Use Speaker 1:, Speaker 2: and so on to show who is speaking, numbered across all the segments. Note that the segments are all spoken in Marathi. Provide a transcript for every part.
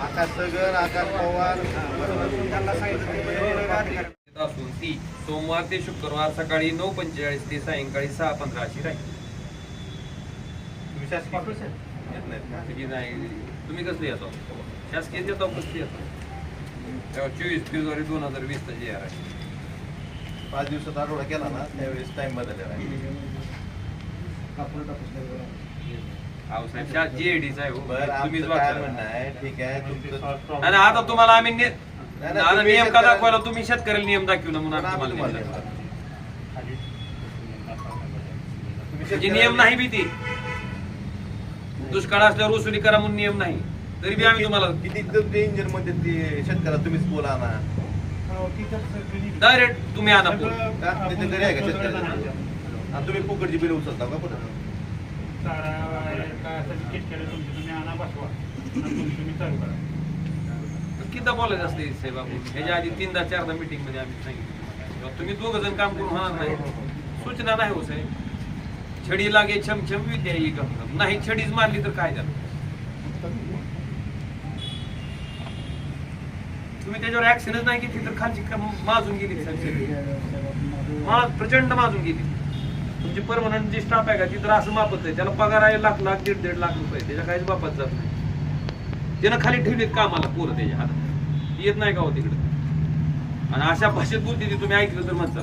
Speaker 1: आकाश सगर आकाश पवार
Speaker 2: असून ती सोमवार ते शुक्रवार सकाळी नऊ पंचेचाळीस ते सायंकाळी सहा पंधरा अशी राहील.
Speaker 1: तुम्ही शासकीय येत नाहीत. का?
Speaker 2: त्याची नाही. तुम्ही कसली येतो? शासकीय येतो कसली येतो? तेव्हा चोवीस फेब्रुवारी दोन हजार वीस आर आहे
Speaker 1: पाच दिवसात आठवडा केला ना त्यावेळेस टाइम बदललेला
Speaker 2: जीएडीचा आहे हो.
Speaker 1: बरं
Speaker 2: तुम्हीच
Speaker 1: आमचं काय
Speaker 2: वाचा.
Speaker 1: म्हणणं आहे? ठीक आहे तुमचं
Speaker 2: आणि आता तुम्हाला आम्ही नियम का दाखवायला तुम्ही शेतकऱ्याला नियम दाखवू ना म्हणून तुम्हाला नियम म्हणजे नियम नाही बी ती दुष्काळ असल्यावर वसुली करा म्हणून नियम नाही. तरी बी आम्ही तुम्हाला
Speaker 1: किती इंजिनमध्ये ते शेतकऱ्याला तुम्हीच बोला ना
Speaker 2: डायरेक्ट तुम्ही आणा
Speaker 1: घरी आहे का आणि तुम्ही फुकटची बिल उचलता का परत
Speaker 2: किती बोलायचं असते साहेब आपण ह्याच्या आधी तीनदा चारदा मीटिंगमध्ये आम्ही सांगितलं तुम्ही दोघ जण काम करून होणार नाही सूचना नाही हो साहेब छडी लागे छम छम विद्या ही गंगम. नाही छडीच मारली तर काय झालं तुम्ही त्याच्यावर ऍक्शनच नाही घेतली तर खालची माजून गेली साहेब छडी. मा प्रचंड माजून गेली तुमची परमनंट जी स्टाफ आहे का ती तर असं मापत आहे त्याला पगार आहे लाख लाख दीड दीड लाख रुपये. त्याच्या काहीच बापात जात नाही. त्यानं खाली ठेवलीत कामाला पोरं त्याच्या हातात. ती येत नाही का हो तिकडे आणि अशा भाषेत बोलते ती तुम्ही ऐकलं तर म्हणता.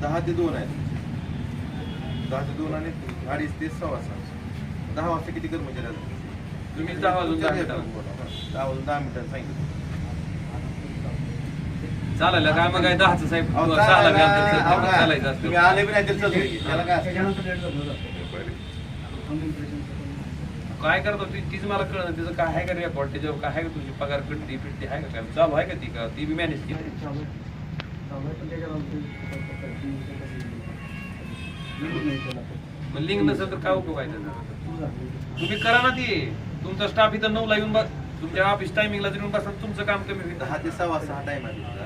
Speaker 1: दहा ते दोन आहेत. दहा ते दोन आणि अडीच ते सहा. दहा वाजता किती कर्मचारी?
Speaker 2: तुम्ही दहा वाजून दहा मिनिटाला.
Speaker 1: दहा वाजून दहा मिनिटांनी सांगितलं.
Speaker 2: चालायला काय मग काय दहाचं साहेब? सहाला बी
Speaker 1: चालायला-
Speaker 2: आमचं
Speaker 1: अहो, काय?
Speaker 2: चालायचं असतं.
Speaker 1: तुम्ही आले बी नाही तरी चालतंय की. त्याला काय
Speaker 2: करतो? ती तीच मला कळलं तिचं काय आहे का रेकॉर्ड त्याच्यावर काय आहे का तुझी पगार? कटती फिटती आहे का काय? चालू आहे का ती का? ती बी मॅनेज केली. मग लिंक नसेल तर काय उपयोग आहे त्याचा? तुम्ही करा ना ती. तुमचा स्टाफ इथं नऊला येऊन बस. तुमच्या ऑफिस टायमिंगला जर येऊन बसा. तुमचं काम कमी होईल.
Speaker 1: दहा ते सव्वा सहा टाइम आहे.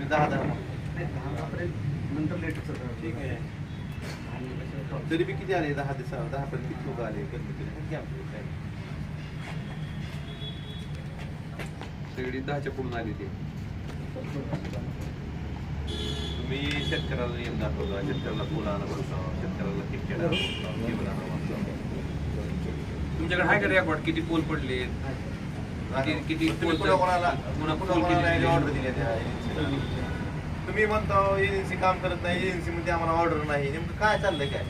Speaker 1: तुम्ही दहा दहा ठीक आहे. तरी बी किती आले? दहा ते सहा दहा पर्यंत किती लोक आले?
Speaker 2: सगळी दहाच्या पुढून आली ती.
Speaker 1: तुम्ही शेतकऱ्याला नियम दाखवला शेतकऱ्याला फुलाला बसवा शेतकऱ्याला जीवनाला बसवा.
Speaker 2: तुमच्याकडे आहे का रेकॉर्ड किती पोल पडले किती पोल
Speaker 1: कोणाला कोणाला
Speaker 2: किती
Speaker 1: ऑर्डर
Speaker 2: दिले?
Speaker 1: दिली त्या? तुम्ही म्हणता एजन्सी काम करत नाही एजन्सी मध्ये आम्हाला ऑर्डर नाही. नेमकं काय चाललंय काय?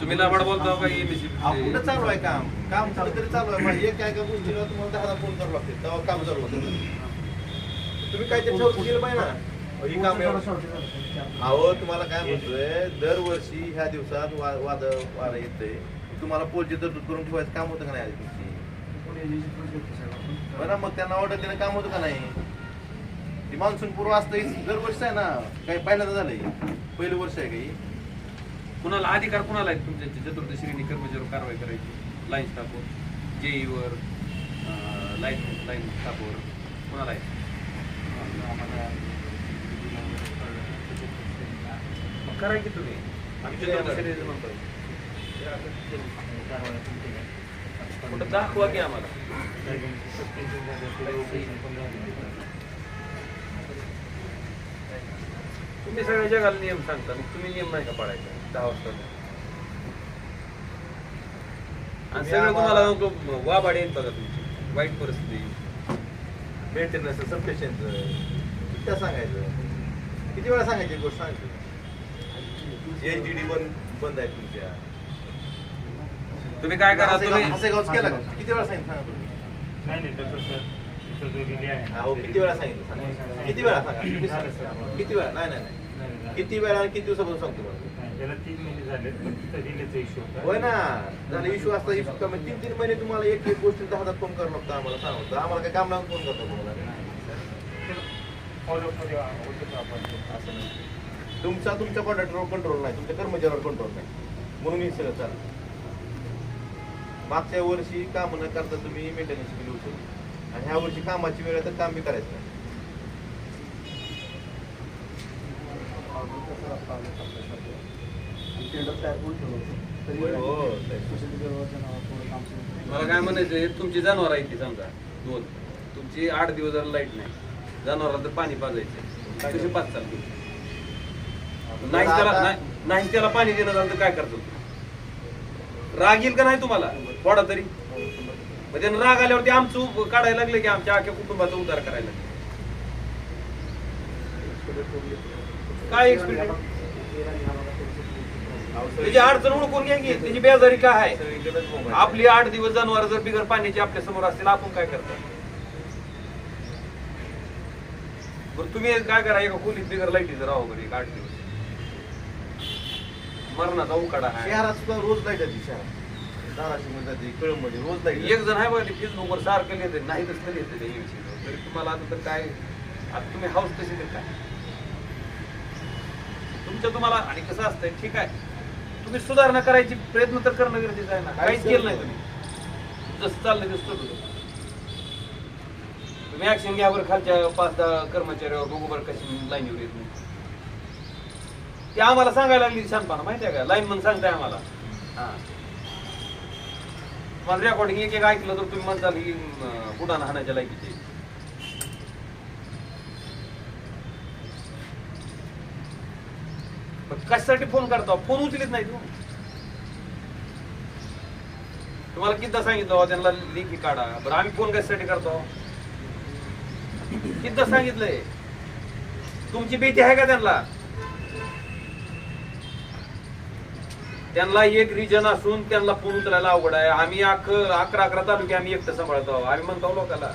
Speaker 2: तुम्ही लाभाड बोलता का एमएससी
Speaker 1: अहो, कुठं चालू आहे काम? काम कुठं तरी चालू आहे. म्हणजे एक काय का गोष्टीला तुम्हाला दहा फोन करावं लागते तेव्हा काम चालू होतं. तुम्ही काय ते ठेवून केलं पाहिजे ना? अहो, ही काम एवढं- अहो तुम्हाला काय म्हणतोय दरवर्षी ह्या दिवसात वा- वाद वारं येतंय. तुम्हाला पोलची तरतूद करून ठेवायचं काम होतं का नाही आधी? तुमची बरं मग त्यांना ऑर्डर देणं काम होतं का नाही? ती मान्सून पूर्व असतं हे दरवर्षी आहे ना काही पहिल्यांदा झालंय. पहिलं वर्ष आहे काही.
Speaker 2: कुणाला अधिकार कुणाला आहेत तुमच्या चतुर्थ श्रेणी कर्मचाऱ्यावर कारवाई करायची. लाईन स्टाफवर जेईवर लाईन लाईन स्टाफवर कुणाला आहे मग करा की तुम्ही. आम्ही चतुर्थ श्रेणीचं म्हणतोय कुठं दाखवा की आम्हाला. तुम्ही सगळ्या जगाला नियम सांगता मग तुम्ही नियम नाही का पाळायचा? दहा वाजता. आणि सगळं तुम्हाला नको वाबाड येईल बघा तुमची. वाईट परिस्थिती.
Speaker 1: मेंटेनन्स सफिशियंट त्या सांगायचं? किती वेळा सांगायची गोष्ट सांगायची एन जी डी बंद बंद आहे तुमच्या.
Speaker 2: तुम्ही काय करा? तुम्ही
Speaker 1: केला का? किती वेळा सांगितलं सांगा तुम्ही? अहो किती वेळा सांगितलं सांगा. किती वेळा सांगा. किती वेळा? नाही नाही नाही. किती वेळा आणि किती दिवसापासून सांगतो मला
Speaker 3: याला तीन महिने झाले पण तिथं रिलेचा इश्यू होता.
Speaker 1: होय ना. झालं इश्यू असता इश्यू कमी. तीन तीन महिने तुम्हाला एक एक गोष्टी दहा दहा फोन करावं लागतं आम्हाला सांगतो आम्हाला काय काम लावून फोन करतो तुम्हाला
Speaker 3: होतो आपण?
Speaker 1: असं नाही. तुमचा तुमच्या कॉन्ट्रॅक्टरवर कंट्रोल नाही. तुमच्या कर्मचाऱ्यावर कंट्रोल नाही. म्हणून हे सगळं चाललं मागच्या वर्षी काम न करता तुम्ही मेंटेनन्स बिल उचलली आणि ह्या वर्षी कामाची वेळ आहे तर काम बी करायचं नाही. होय, हो,
Speaker 2: मला काय म्हणायचं आहे, तुमची जनावर आहे ती समजा दोन. तुमची आठ दिवस जर लाइट नाही जनावराला तर पाणी पाजायचं कशी पाच चालते नाही त्याला नाही- नाही त्याला पाणी देणं झालं तर काय करतो राग येईल का नाही तुम्हाला? थोडा तरी. म्हणजे राग आल्यावरती आमचं उप- काढायला लागले की आमच्या अख्ख्या कुटुंबाचा उद्धार करायला लागले. काय एक्सपिरियन्स त्याची अडचण ओळखून घ्या की त्याची बेजारी काय आहे? आपली आठ दिवस जनावर जर बिगर पाण्याची आपल्यासमोर असतील आपण काय करतो? बरं तुम्ही काय करा एका खोलीत बिगर लाईटीचं राहू बरं एक आठ दिवस. मरणाचा उकाडा आहे.
Speaker 1: शहरात सुद्धा रोज लाइट येते शहरात. धाराशिवमध्ये कळमध्ये रोज लाइट
Speaker 2: एक जण आहे बघा ते फेसबुकवर सारखं लिहिते नाही तसं लिहिते तरी तुम्हाला आता तर काय आता तुम्ही हाऊस कशी तर काय? तुमचं तुम्हाला आणि कसं असतंय ठीक आहे? तुम्ही सुधारणा करायची प्रयत्न तर करणं गरजेचं आहे ना. काहीच केलं नाही तुम्ही. जसं चाललंय तसं. तुम्ही ऍक्शन घ्या बरं खालच्या पाच दहा कर्मचाऱ्यावर बघू बरं कशी लाईनीवर येत नाही. ते आम्हाला सांगायला लागली शानपणा माहिती आहे का? लाईन म्हणून सांगताय आम्हाला. हा. मला रेकॉर्डिंग एक एक ऐकलं तर तुम्ही म्हणताल की अं, बुडाणा हाणायच्या लायकीचे पण कशासाठी फोन करतो? फोन उचलीत नाही तू. तुम्हाला किती सांगितलं त्यांना लेखी काढा. बरं आम्ही फोन कशासाठी करतो? किती सांगितलंय? तुमची भीती आहे का त्यांना? त्यांना एक रिजन असून त्यांना फोन उचलायला अवघड आहे. आम्ही अख अकरा अकरा तालुके आम्ही एकटं सांभाळतो. आम्ही म्हणतो लोकांना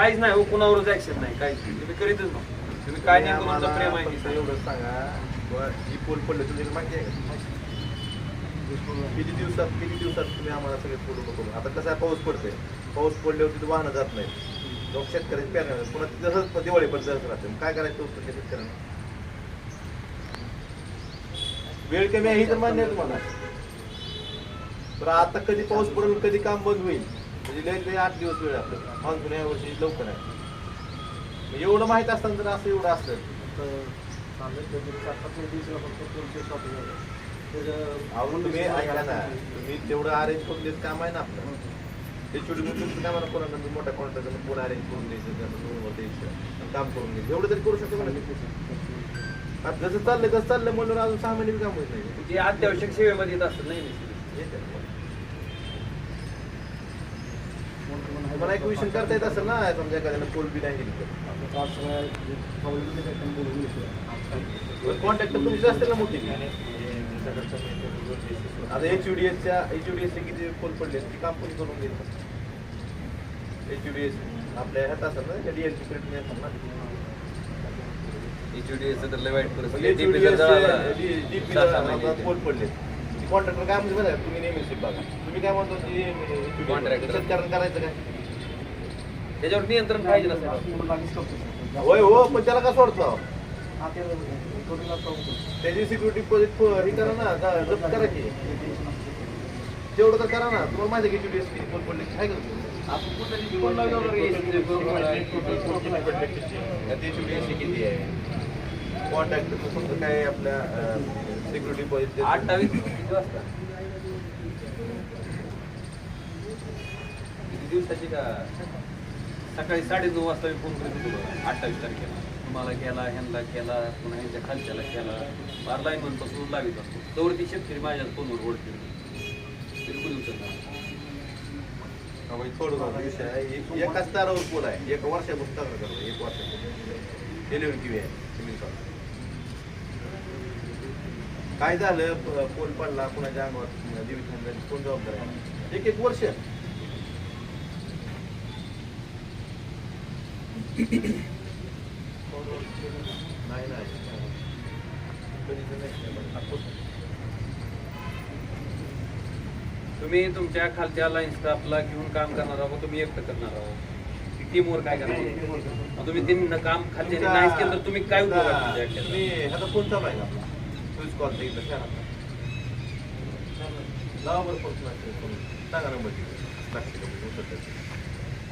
Speaker 2: काहीच नाही हो कुणावरच ऍक्शन नाही काहीच नाही. तुम्ही करीतच नाही तुम्ही काय नाही तुमचं प्रेम आहे
Speaker 1: एवढं सांगा ही पोल पडले तुम्हाला माहिती आहे का? किती दिवसात किती दिवसात तुम्ही आम्हाला सगळे फोटो बघून आता कसं आहे पाऊस पडतोय. पाऊस पडल्यावर तिथे वाहनं जात नाही लोक शेतकऱ्याचे पेरणार पुन्हा तसंच दिवाळी पण तसंच राहते. मग काय करायचं उत्तर त्या शेतकऱ्यांना? वेळ कमी आहे ही तर मान्य आहे तुम्हाला. तर आता कधी पाऊस पडेल कधी काम बंद होईल? म्हणजे लय लय आठ दिवस वेळ आपल्याला. मान्सून या वर्षी लवकर आहे. मग एवढं माहीत असताना जर असं एवढं असतं अहो तुम्ही ऐका ना. तुम्ही तेवढं अरेंज करून देत काम आहे ना आपलं. ते छोटी मोठी तुमचं काय म्हणा कोणाला तुम्ही मोठ्या कॉन्ट्रॅक्टर पूर्ण अरेंज करून द्यायचं त्यांना लोनवर द्यायचं आणि काम करून एवढं तरी करू शकतो का नाही? आता जसं चाललंय तसं चाललंय म्हणून अजून सहा महिने बी काम होत नाही.
Speaker 2: जे अत्यावश्यक सेवेमध्ये येत असतात नाही नाही.
Speaker 1: तुम्हाला एक विषय करता येत असेल ना समजा एखाद्यानं पोल बी नाही दिली तर कॉन्टॅक्ट तुमचे असतील ना मोठी. आता एच यू डी एसच्या एच यू डी एसचे किती पोल पडले ती काम कोणी करून देईल एच यू डी एस आपल्या ह्यात असतात ना त्या डीएलची प्रिंट असतात ना.
Speaker 2: HODS चं तर लय वाईट परिस्थिती
Speaker 1: डी
Speaker 2: चं.
Speaker 1: एस. पोल पडले? कॉन्ट्रॅक्टर काय म्हणजे बघा तुम्ही नेहमी बघा तुम्ही काय म्हणतो की. शेतकऱ्यांना करायचं काय?
Speaker 2: त्याच्यावर नियंत्रण पाहिजे
Speaker 1: होय हो पण त्याला का सोडतो त्याची सिक्युरिटी डिपॉझिट हे करा ना जा- जप्त करा की. तेवढं तर करा ना. तुम्हाला माहिती आहे की एच किती पोल पडले काय करतो
Speaker 2: आपण कुठल्या फोन लावल्यावर
Speaker 1: किती आहे? कॉन्टॅक्ट फक्त काय आपल्या सिक्युरिटी डिपॉझिट
Speaker 2: अठ्ठावीस किती वाजता? किती दिवसाची का? सकाळी साडेनऊ वाजता मी फोन करत होतो अठ्ठावीस तारखेला. तुम्हाला केला ह्यांना केला पुन्हा ह्यांच्या खालच्याला केला. फार लाईन म्हणपासून लावित असतो. तोवर ती शेतकरी माझ्या फोनवर ओढते बिलकुल उचलत
Speaker 1: थोडं आहे. एक- एकाच तारावर पोल आहे. एक वर्षापासून पुस्तक करतो. एक वर्ष डिलिव्हरी किवी आहे? काय झालं? पोल पडला कुणाच्या अंगावर जीवित कोण जबाबदार आहे? एक एक वर्ष नाही नाही कधीच नाही आपण
Speaker 2: तुम्ही तुमच्या खालच्या लाईन स्टाफला घेऊन काम करणार आहोत तुम्ही एकटं करणार आहोत. टीमवर काय करणार? तुम्ही तीन काम खालच्या नाहीच केलं तर तुम्ही काय उपयोग
Speaker 1: फोन चालू आहे आपला? स्विच कॉल लावा बरं सांगा नंबर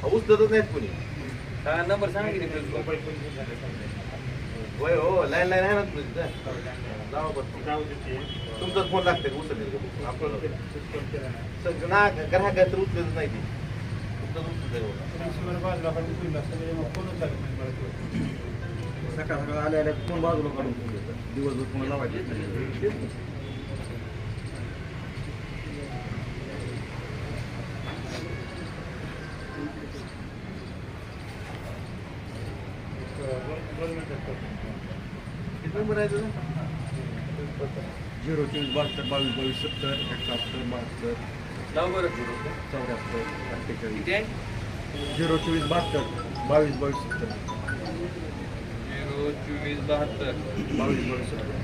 Speaker 1: उचलतच नाहीत कोणी?
Speaker 2: हा नंबर सांगा किती
Speaker 3: मोबाईल घेऊन
Speaker 1: होय हो लाईन लाईन आहे ना तुझी लावा बरं
Speaker 3: जाऊ दे ते.
Speaker 1: तुमचाच फोन लागते उचलते
Speaker 3: आपण ना.
Speaker 1: ग्राहक आहे तर उचलतच नाही ती
Speaker 3: तुमचं बाजूला मग ते.
Speaker 4: सकाळ सकाळ आल्या आल्या फोन बाजूला काढून दिवसभर फोन लावायचे
Speaker 3: दोन- दोन मिनिटात करतो.
Speaker 1: किती नंबर आहे तुझा
Speaker 4: झिरो चोवीस बहात्तर बावीस बावीस सत्तर एकाहत्तर बहात्तर चौऱ्याहत्तर अठ्ठेचाळीस. झिरो चोवीस बहात्तर बावीस बावीस सत्तर.
Speaker 2: झिरो चोवीस बहात्तर.
Speaker 4: बावीस बावीस सत्तर.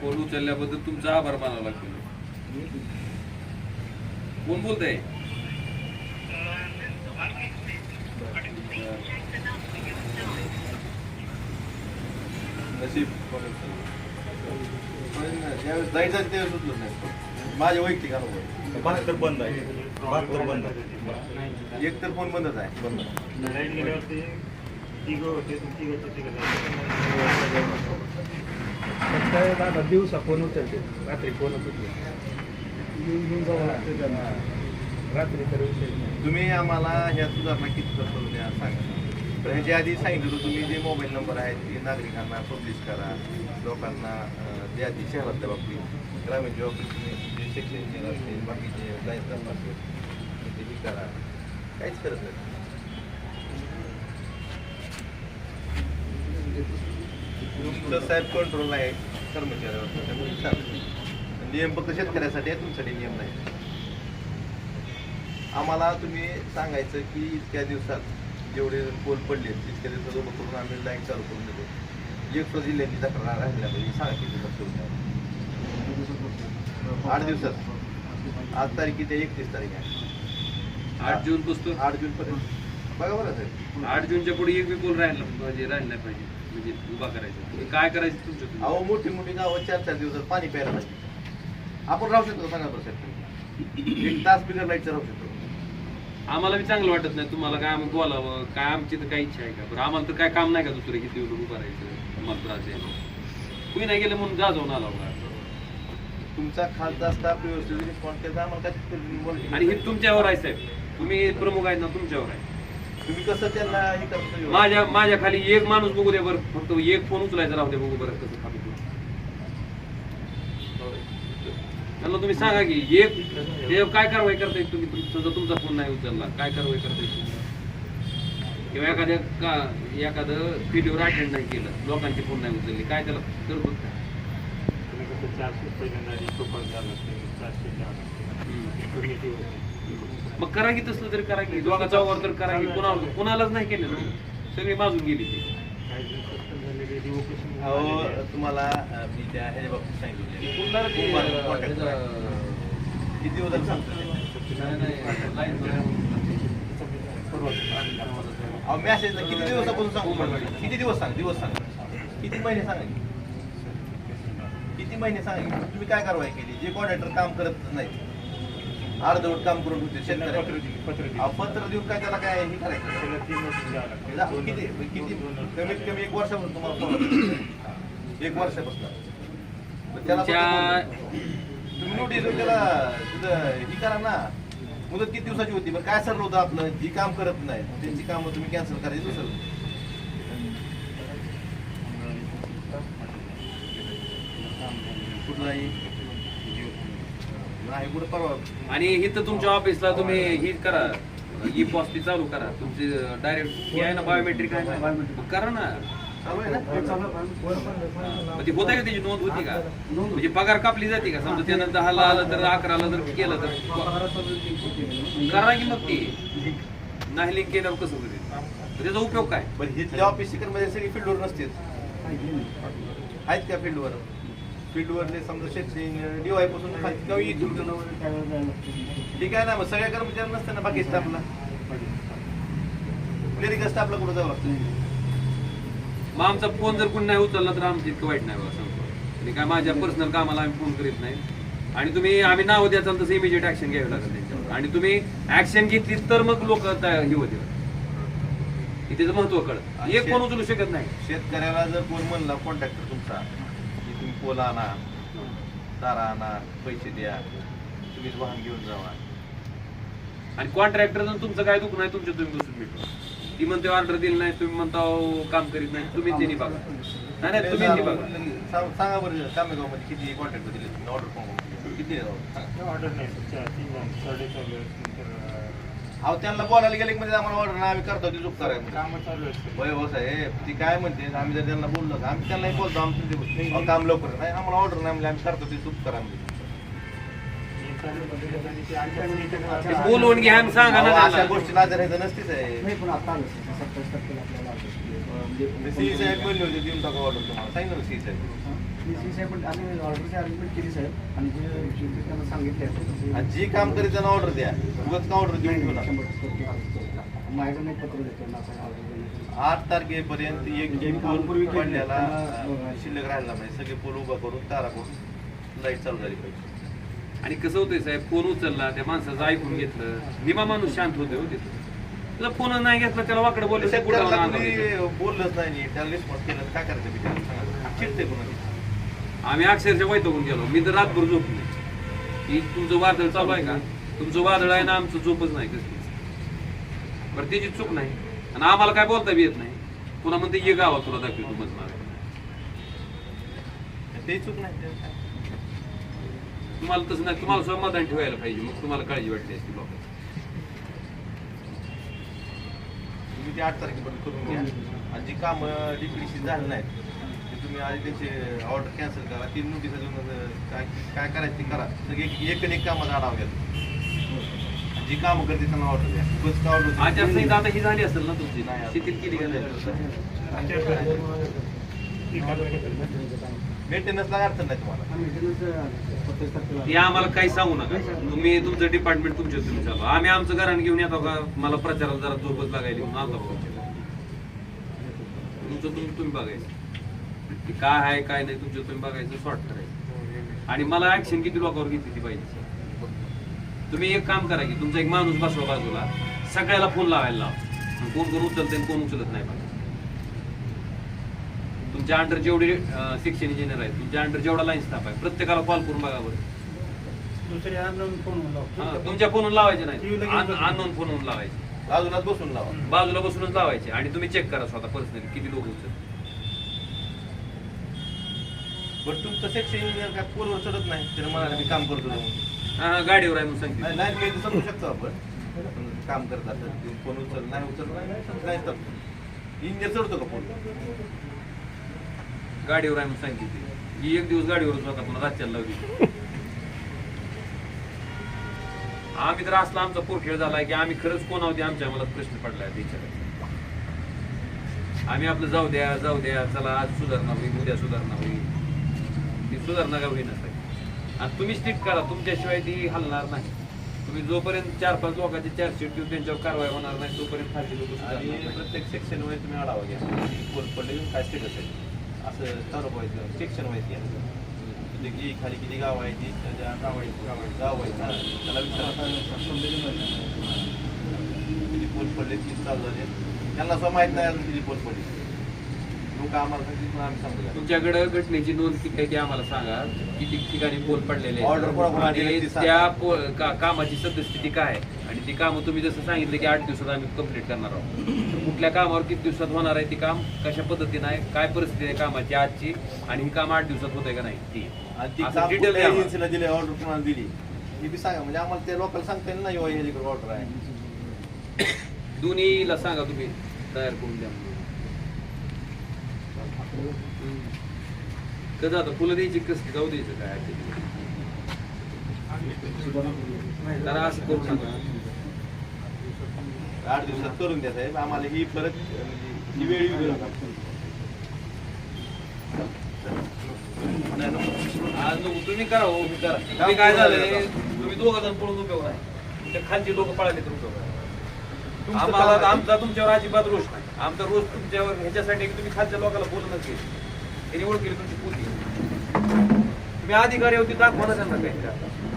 Speaker 2: फोन उचलल्याबद्दल तुमचा आभार मानावा लागतील कोण
Speaker 1: नशीब ज्यावेळेस जायचं त्यावेळेस नाही. माझ्या वैयक्तिक अनुभव.
Speaker 4: बहात्तर बंद आहे. बहात्तर बंद आहे.
Speaker 1: एक तर फ़ोन बंद.
Speaker 4: दिवसा फ़ोन उचलते रात्री फ़ोन रात्री तर
Speaker 1: तुम्ही आम्हाला सुधारणा किती आधी सांगितलं तुम्ही जे मोबाईल नंबर आहेत ते नागरिकांना पब्लिश करा लोकांना अं, द्या ती शहरातल्या बाबतीत जे सेक्शन असतील बाकीचे ते करा. काहीच करत नाही. तुमचं साहेब कंट्रोल आहे कर्मचाऱ्यावर त्यामुळे चालतं नियम फक्त शेतकऱ्यासाठी आहे तुमच्यासाठी नियम नाही. आम्हाला तुम्ही सांगायचं की इतक्या दिवसात जेवढे पोल पडले तितक्या दिवसात उभं करून आम्ही लाईन चालू करून देतो. एक सुद्धा जिल्ह्यांनी तक्रार राहिल्या पाहिजे म्हणजे सांगा किती दिवसात करून आठ दिवसात. आज तारीख किती एकतीस तारीख आहे.
Speaker 2: आठ जून पुस्तक
Speaker 1: आठ जून पर्यंत बघा बरं साहेब
Speaker 2: आठ जूनच्या पुढे एक बी पोल राहिला म्हणजे राहिला नाही पाहिजे. म्हणजे उभा करायचा. काय करायचं तुमचं? तुम्ही?
Speaker 1: अहो मोठी मोठी गावं चार चार दिवसात पाणी प्यायला पाहिजे आपण राहू शकतो सांगा बरं साहेब. एक तास बिगर लाईटचं राहू शकतो.
Speaker 2: आम्हाला बी चांगलं वाटत नाही. तुम्हाला काय आम्ही बोलावं? काय आमची तर काही इच्छा आहे का? बरं आम्हाला तर काय काम नाही का दुसरं किती वेळ उभं राहायचं? तुम्हाला त्रास आहे. कुणी नाही गेलं म्हणून जा जाऊन आला होता.
Speaker 1: तुमचा खालचा स्टाफ व्यवस्थित रिस्पॉन्स केला आम्हाला काय
Speaker 2: आणि हे तुमच्यावर आहे साहेब. तुम्ही प्रमुख आहेत ना तुमच्यावर आहे.
Speaker 1: तुम्ही कसं त्यांना हे करता
Speaker 2: माझ्या माझ्या खाली एक माणूस बघू दे बरं फक्त एक फोन उचलायचा राहू दे बघू बरं कसं खाली त्यांना तुम्ही सांगा की एक ते काय कारवाई करताय तुम्ही? तुम- समजा तुमचा फोन नाही उचलला काय कारवाई करताय तुम्ही? किंवा एखाद्या का एखादं व्हिडिओ अटेंड नाही केलं लोकांचे फोन नाही उचलले काय त्याला करतो का?
Speaker 3: तुम्ही कसं चारशे पहिल्यांदा चारशे चार
Speaker 2: हम्म.
Speaker 3: कमिटी होती.
Speaker 2: मग करा की तसलं तरी करा की दोघाचा वर तर करा की कोणाला कोणालाच नाही केलं ना सगळी माजून गेली ती.
Speaker 1: अहो. तुम्हाला मी त्या ह्याच्या बाबतीत सांगितलं. किती दिवस झाले सांगतो मॅसेज किती दिवसापासून सांगू मला किती दिवस सांग दिवस सांग. किती महिने सांगा की? किती महिने सांगा? तुम्ही काय कारवाई केली? जे कॉन्ट्रॅक्टर काम करत नाही अर्धवट काम करून होते
Speaker 3: त्यांना
Speaker 1: शेतकऱ्या
Speaker 3: पत्र
Speaker 1: देऊन काय त्याला काय हे करायचं? किती? किती? कमीत कमी एक वर्षापासून तुम्हाला येतो. एक वर्षापासून. मग त्याला तुम्ही नोटीस त्याला तुझं हे करा ना. मुदत किती दिवसाची होती? बरं काय सरलं होतं आपलं? जी काम करत नाही. त्यांची कामं तुम्ही कॅन्सल करायची दुसरं. कुठलाही नाही कुठं परवा.
Speaker 2: आणि इथं तुमच्या ऑफिसला तुम्ही ही करा ई पॉस्टी चालू करा. तुमची डायरेक्ट हे आहे ना बायोमेट्रिक आहे ना? मग करा ना.
Speaker 1: चालू आहे ना?
Speaker 2: मग ती होत आहे का त्याची नोंद होती का? म्हणजे पगार कापली जाते का? समजा त्यानं दहाला आलं तर अकराला जर केलं तर. करा की मग ती. नाही लिंक केल्यावर कसं होईल? मग त्याचा उपयोग काय?
Speaker 1: पण हिथल्या ऑफिसमध्ये सगळी फील्डवर नसते आहेत का फील्डवर फील्डवरले समजा शेती डीवायपासून खाली किंवा इथून ठीक आहे ना मग सगळ्या कर्मचारी नसते ना बाकी स्टाफला क्लिनिकल स्टाफला कुठं जावं लागतं?
Speaker 2: मग आमचा फोन जर कोणी नाही उचलला तर आमचं इतकं वाईट नाही सांगतो आणि काय माझ्या पर्सनल कामाला आम्ही फोन करीत नाही. आणि तुम्ही आम्ही नाव द्याचाल तसं इमिजिएट ऍक्शन घ्यावी लागेल त्यांच्यावर. आणि तुम्ही ऍक्शन घेतली तर मग लोक हे होते त्याचं महत्त्व कळत. एक कोण उचलू शकत नाही.
Speaker 1: शेतकऱ्याला जर कोण म्हणला कॉन्ट्रॅक्टर तुमचा. तुम्ही पोला आणा तारा आणा पैसे द्या तुम्हीच वाहन घेऊन जावा.
Speaker 2: आणि कॉन्ट्रॅक्टर तुमचं काय दुख नाही तुमच्या तुम्ही बसून मिटवा ती म्हणते ऑर्डर दिली नाही तुम्ही म्हणता काम करीत नाही. तुम्ही त्यांनी बघा. नाही नाही तुम्ही त्यांनी बघा.
Speaker 1: सांग- सांगा बरं कामेगावमध्ये किती कॉन्ट्रॅक्टर दिले तुम्ही ऑर्डर किती आहे? राव? सांगा.
Speaker 3: ऑर्डर नाही सर
Speaker 1: अहो त्यांना बोलायला गेले की म्हणजे आम्हाला ऑर्डर नाही आम्ही करतो ती चूक करायला
Speaker 3: कामं चालू
Speaker 1: हो साहेब. ती काय म्हणते आम्ही जर त्यांना बोललो का आम्ही त्यांनाही बोलतो आमचं ते काम लवकर नाही आम्हाला ऑर्डर नाही म्हणजे आम्ही करतो ती चूक करा म्हणजे
Speaker 2: ते बोलवून घ्या आणि सांगा ना
Speaker 1: अशा. गोष्टी लाजर राहायचं नसतीच आहे.
Speaker 5: म्हणजे
Speaker 1: सी साहेब म्हणले होते देऊन टाका ऑर्डर तुम्हाला. सांगितलं सी साहेब.
Speaker 5: सी साहेब आम्ही ऑर्डरची अरेंजमेंट केली साहेब. आणि जे त्यांना सांगितले आहे,
Speaker 1: आणि जी काम करीत त्यांना ऑर्डर द्या. उगाच का ऑर्डर देऊन नका?
Speaker 5: पत्र देतो ना देण्याचं.
Speaker 1: आठ तारखेपर्यंत एक
Speaker 5: म्हणजे
Speaker 1: पोल
Speaker 5: केली.
Speaker 1: पडल्याला शिल्लक राहिला नाही. सगळे पोल उभा करून तारा करून लाइट चालू झाली पाहिजे.
Speaker 2: आणि कसं होतंय साहेब फोन उचलला त्या माणसाचं ऐकून घेतलं. निमा माणूस शांत होते हो तिथं. त्याला फोन नाही घेतला त्याला वाकडं बोललं
Speaker 1: बोललंच नाही त्याला रिस्पॉन्स केलं काय करायचं चिडते कोणाला?
Speaker 2: आम्ही अक्षरशः वैतवून गेलो. मी तर रातभर झोपलो. की तुमचं वादळ चालू आहे का? तुमचं वादळ आहे ना आमचं झोपच नाही कसली बरं त्याची चूक नाही. आणि आम्हाला काय बोलता बी येत नाही. पुन्हा म्हणते ये गावात तुला दाखवतो मत मार
Speaker 1: ते चूक नाही ते.
Speaker 2: तुम्हाला तसं नाही तुम्हाला समाधान ठेवायला पाहिजे. मग तुम्हाला काळजी वाटली असती बाबा.
Speaker 1: तुम्ही ते आठ तारखेपर्यंत करून घ्या. आणि जी काम डीपीडीसी झाली नाहीत ते तुम्ही आधी त्यांचे ऑर्डर कॅन्सल करा तीन नोटीस काय काय करायचं ते करा. सगळे एक एक कामाचा आढावा घ्या. जी कामं करते त्यांना ऑर्डर द्या. का ऑर्डर
Speaker 2: आचारसंहिता आता ही झाली असेल ना तुमची?
Speaker 1: नाही,
Speaker 2: शिथिल केली?
Speaker 1: मेंटेनन्सला अडचण नाही तुम्हाला.
Speaker 5: हा
Speaker 2: आम्हाला काही सांगू नका. तुम्ही तुमचं डिपार्टमेंट तुमच्या तुम्ही चालू आम्ही आमचं घरान घेऊन येतो का? मला प्रचाराला जरा झोपच लागायली म्हणून आलता बघा तुमचं तुम्ही तुम्ही बघायचं. की काय आहे काय नाही तुमचं तुम्ही बघायचं सॉर्ट करायचं. आणि मला ऍक्शन किती लोकांवर घेतली ती पाहिजे तुम्ही एक काम करा की तुमचा एक माणूस बसवा बाजूला सगळ्याला फोन लावायला लावा. आणि कोण कोण उचलते कोण उचलत नाही बघा. तुमच्या अंडर जेवढे शिक्षण इंजिनियर आहेत तुमच्या अंडर जेवढा लाईन स्टाफ आहे प्रत्येकाला कॉल करून बघा बरं.
Speaker 3: दुसरे अननोन फोन
Speaker 2: तुमच्या फोनून लावायचे नाही. अननोन फोनवरून लावायचे.
Speaker 1: बाजूलाच बसून लावा.
Speaker 2: बाजूला बसूनच लावायचे. आणि तुम्ही चेक करा स्वतः पर्सनली किती लोक उचल
Speaker 1: बरं तुमचं सेक्शन इंजिनियर काय पोलवर चढत नाही तर मला मी काम करतो म्हणून.
Speaker 2: हा गाडीवर आहे म्हणून सांगितलं.
Speaker 1: नाही नाही मी समजू शकतो आपण. काम करत असत फोन उचल नाही उचल नाही नाही तर इंजिनियर चढतो का फोन?
Speaker 2: गाडीवर आहे म्हणून सांगितली. ही एक दिवस गाडीवरच होता पुन्हा रातच्याला लावली. आम्ही तर असला आमचा पोरखेळ झालाय की आम्ही खरंच कोण आहोत हे आमच्या मला प्रश्न पडलाय विचारायचा आम्ही आपलं जाऊ द्या जाऊ द्या चला आज सुधारणा होईल उद्या सुधारणा होईल. ती सुधारणा का होईना आणि तुम्ही स्ट्रिक्ट करा तुमच्याशिवाय ती हलणार नाही. तुम्ही जोपर्यंत चार पाच लोकांची चार्जशीट देऊन त्यांच्यावर कारवाई होणार नाही तोपर्यंत खालची लोक
Speaker 1: आणि प्रत्येक सेक्शनमध्ये तुम्ही आढावा घ्या. पोल पडले काय स्टेटस आहे? असं ठरवायचं सेक्शन वाईज घ्या की खाली किती गाव आहे ती त्याच्या गाव आहे गाव आहे त्याला विचारा. किती पोल पडले किती चालू झाले? त्यांना असं माहीत नाही किती पोल पडले. लोक आम्हाला सांगतील पण आम्ही सांगू
Speaker 2: तुमच्याकडे घटनेची नोंद किती आहे ते आम्हाला सांगा. किती ठिकाणी पोल पडलेले आहेत.
Speaker 1: Order कोणाकोणाला दिली
Speaker 2: आणि
Speaker 1: ती सांगा.
Speaker 2: त्या पोल का- कामाची सद्यस्थिती काय आहे? आणि ती कामं तुम्ही जसं सांगितलं की आठ दिवसात आम्ही कंप्लीट करणार आहोत. तर कुठल्या कामावर किती दिवसात होणार आहे ती काम? कशा पद्धतीनं आहे? काय परिस्थिती आहे कामाची आजची? आणि ही काम आठ दिवसात होत आहे का नाही? ती.
Speaker 1: आणि ती
Speaker 2: असं
Speaker 1: काम
Speaker 2: detail
Speaker 1: कुठल्या
Speaker 2: द्या आम्हाला.
Speaker 1: एजन्सीला दिली ऑर्डर कोणाला दिली? ही बी सांगा. म्हणजे आम्हाला ते लोकल सांगता येईल ना ऑर्डर आहे.
Speaker 2: दोन्हीला सांगा तुम्ही. तयार करून द्या. कसं आता फुलं द्यायची कसली जाऊ द्यायचं काय जरा असं करून सांगा
Speaker 1: आठ दिवसात करून द्या साहेब. आम्हाला ही परत म्हणजे ही वेळ येऊ नका. नाही, नको.
Speaker 2: आज नको. तुम्ही करा हो मी करा. तुम्ही काय झालंय तुम्ही दोघं जण पळून उपयोग नाही त्या खालची लोक पळाले तर उपयोग आम्हाला. आमचा तुमच्यावर अजिबात रोष नाही. आमचा रोज तुमच्यावर ह्याच्यासाठी तुम्ही खालच्या लोकांना बोलत नसेल त्यांनी केली तुमची पोती. तुम्ही अधिकारी होती दाखवा ना त्यांना काही